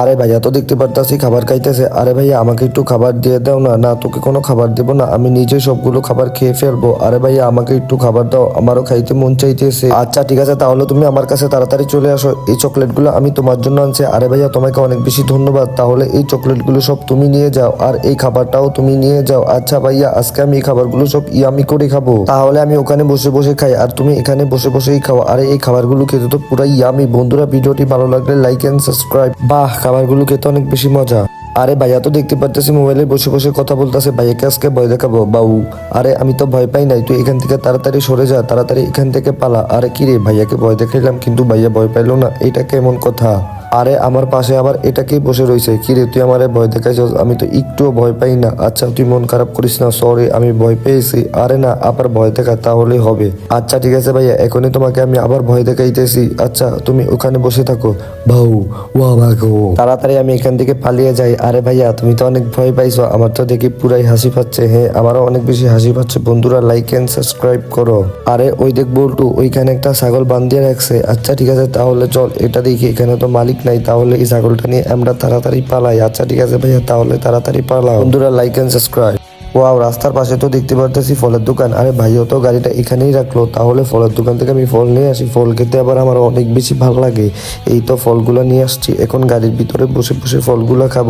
আরে ভাইয়া, তো দেখতে পারতাছি খাবার খাইতেছে। আরে ভাইয়া, আমাকে একটু খাবার দিয়ে দাও না। না, তোকে কোনো খাবার দেবো না। আমি নিজে সবগুলো খাবার খেয়ে ফেলব। আরে ভাইয়া, আমাকে একটু খাবার দাও। আমারও খাইতে মন চাইতেছে। আচ্ছা ঠিক আছে, তাহলে তুমি আমার কাছে তাড়াতাড়ি চলে আসো। এই চকলেটগুলো আমি তোমার জন্য আনছি। আরে ভাইয়া, তোমাকে অনেক বেশি ধন্যবাদ। তাহলে এই চকলেটগুলো সব তুমি নিয়ে যাও। আর এই খাবারটাও তুমি নিয়ে যাও। আচ্ছা ভাইয়া, আজকে আমি এই খাবারগুলো সব ইয়ামি করে খাব। তাহলে আমি ওখানে বসে বসে খাই। আর তুমি এখানে বসে বসেই খাও। আরে এই খাবারগুলো খেতে তো পুরাই ইয়ামি। বন্ধুরা, ভিডিওটি ভালো লাগলে লাইক এন্ড সাবস্ক্রাইব। বাহ খাবারগুলো খেতে অনেক বেশি মজা। আরে ভাইয়া তো দেখতে পারতেছি মোবাইলে বসে বসে কথা বলতেছে, ভাইয়াকে আজকে ভয় দেখাবো বাবু আরে আমি তো ভয় পাই নাই, তুই এখান থেকে তাড়াতাড়ি সরে যা, তাড়াতাড়ি এখান থেকে পালা। আরে কি রে, ভাইয়াকে ভয় দেখাইলাম, কিন্তু ভাইয়া ভয় পাইলো না, এটা কেমন কথা? আরে আমার পাশে আবার এটাকেই বসে রয়েছে কি রে, তুই আমারে ভয় দেখাইছস? আমি তো একটুও ভয় পাই না। আচ্ছা তুই মন খারাপ করিস না সরি আমি ভয় পেয়েছি। আরে না, আবার ভয় দেখা তাহলেই হবে। আচ্ছা ঠিক আছে ভাইয়া, এখনই তোমাকে আমি আবার ভয় দেখাইতেছি। আচ্ছা তুমি ওখানে বসে থাকো। ভাউ ওয়া ভাগো তাড়াতাড়ি আমি এখান থেকে পালিয়ে যাই আরে ভাইয়া, তুমি তো অনেক ভয় পাইছো, আমার তো দেখি পুরাই হাসি পাচ্ছে। হ্যাঁ আমারও অনেক বেশি হাসি পাচ্ছে। বন্ধুরা লাইক এন্ড সাবস্ক্রাইব করো। আরে, ওই দেখ বল্টু, ওইখানে একটা ছাগল বান্ধিয়ে রাখছে। আচ্ছা ঠিক আছে, তাহলে চল, এটা দেখি, এখানে তো মালিক নাই, তাহলে এই ছাগলটা নিয়ে আমরা তাড়াতাড়ি পালাই। আচ্ছা ঠিক আছে ভাইয়া, তাহলে তাড়াতাড়ি পালাও। বন্ধুরা লাইক এন্ড সাবস্ক্রাইব ওয়াও, রাস্তার পাশে তো দেখতে পারতেছি ফলের দোকান। আরে ভাইও তো গাড়িটা এখানেই রাখল, তাহলে ফলের দোকান থেকে আমি ফল নিয়ে আসি। ফল খেতে আবার আমার অনেক বেশি ভালো লাগে। এই তো ফলগুলো নিয়ে আসছি। এখন গাড়ির ভিতরে বসে বসে ফলগুলো খাব।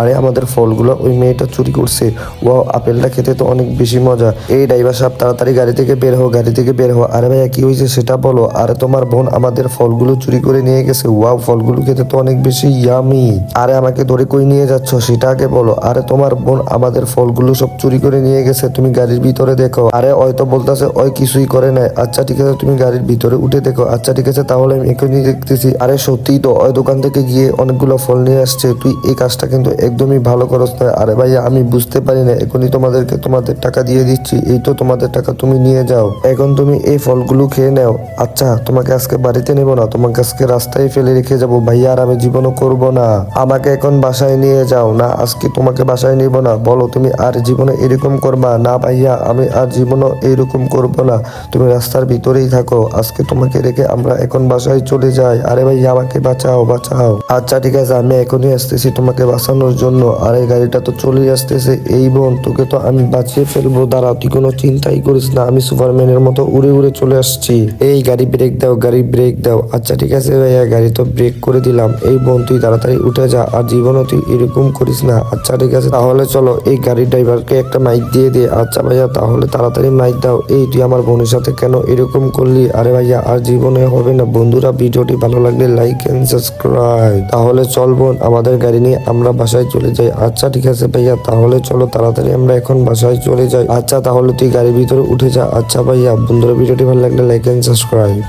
আরে আমাদের ফলগুলো, ওই মেয়েটা চুরি করছে। ওয়াও, আপেলটা খেতে তো অনেক বেশি মজা। এই ড্রাইভার সাহেব, তাড়াতাড়ি গাড়ি থেকে বের হো গাড়ি থেকে বের হো আরে ভাইয়া, কি হয়েছে সেটা বলো। আরে তোমার বোন আমাদের ফলগুলো চুরি করে নিয়ে গেছে। ওয়াও, ফলগুলো খেতে তো অনেক বেশি ইয়ামি আরে আমাকে ধরে কই নিয়ে যাচ্ছ, সেটা আগে বলো। আরে তোমার বোন আমাদের ফলগুলো সব চুরি করে নিয়ে গেছে, তুমি গাড়ির ভিতরে দেখো। আরে ওই তো বলতেছে, ওই কিছুই করে নাই। আচ্ছা ঠিক আছে, তুমি গাড়ির ভিতরে উঠে দেখো। আচ্ছা ঠিক আছে, তাহলে আমি এখনই দেখতেছি। আরে, সত্যিই তো, ওই দোকান থেকে গিয়ে অনেকগুলো ফল নিয়ে আসছে। তুই এই কাজটা কিন্তু একদমই ভালো করস না। আরে ভাইয়া, আমি বুঝতে পারি না, এখনই তোমাদেরকে তোমাদের টাকা দিয়ে দিচ্ছি। এই তো তোমাদের টাকা, তুমি নিয়ে যাও। এখন তুমি এই ফলগুলো খেয়ে নাও। আচ্ছা তোমাকে আজকে বাড়িতে নেব না, তোমাকে আজকে রাস্তায় ফেলে রেখে যাব। ভাইয়া, আর আমি জীবনও করব না। আমাকে এখন বাসায় নিয়ে যাও। না, আজকে তোমাকে বাসায় নিব না। বলো তুমি আর জীবনে এরকম করবা, না ভাইয়া, আমি আর জীবনও এইরকম করব না। তুমি রাস্তার ভিতরেই থাকো, আজকে তোমাকে রেখে আমরা এখন বাসায় চলে যাই। আরে ভাইয়া, আমাকে বাঁচাও বাঁচাও। আচ্ছা ঠিক আছে, আমি এখনই আসতেছি তোমাকে বাঁচানোর জন্য। আর এই গাড়িটা তো চলেই আসতেছে। এই বোন, তোকে তো আমি বাঁচিয়ে ফেলব। দাঁড়া তুই কোনো চিন্তাই করিস না। আমি সুপারম্যানের মতো উড়ে উড়ে চলে আসছি। এই, গাড়ি ব্রেক দাও, গাড়ি ব্রেক দাও। আচ্ছা ঠিক আছে, ভাইয়া, গাড়ি তো ব্রেক করে দিলাম। এই বোন, তুই তাড়াতাড়ি উঠে যা, আর জীবনও তুই এরকম করিস না। আচ্ছা ঠিক আছে, তাহলে চলো, এই গাড়ির ড্রাইভারকে একটা মাইক দিয়ে দে। আচ্ছা ভাইয়া, তাহলে তাড়াতাড়ি মাইক দাও। এই তুই আমার বোনের সাথে কেন এরকম করলি? আরে ভাইয়া, আর জীবনে হবে না। বন্ধুরা, ভিডিওটি ভালো লাগলে লাইক এন্ড সাবস্ক্রাইব তাহলে চল বোন, আমাদের গাড়ি নিয়ে আমরা বাসায় চলে যাই। আচ্ছা ঠিক আছে ভাইয়া, তাহলে চলো তাড়াতাড়ি আমরা এখন বাসায় চলে যাই। আচ্ছা তাহলে তুই গাড়ির ভিতরে উঠে যা। আচ্ছা ভাইয়া, বন্ধুরা, ভিডিওটি ভালো লাগলে লাইক এন্ড সাবস্ক্রাইব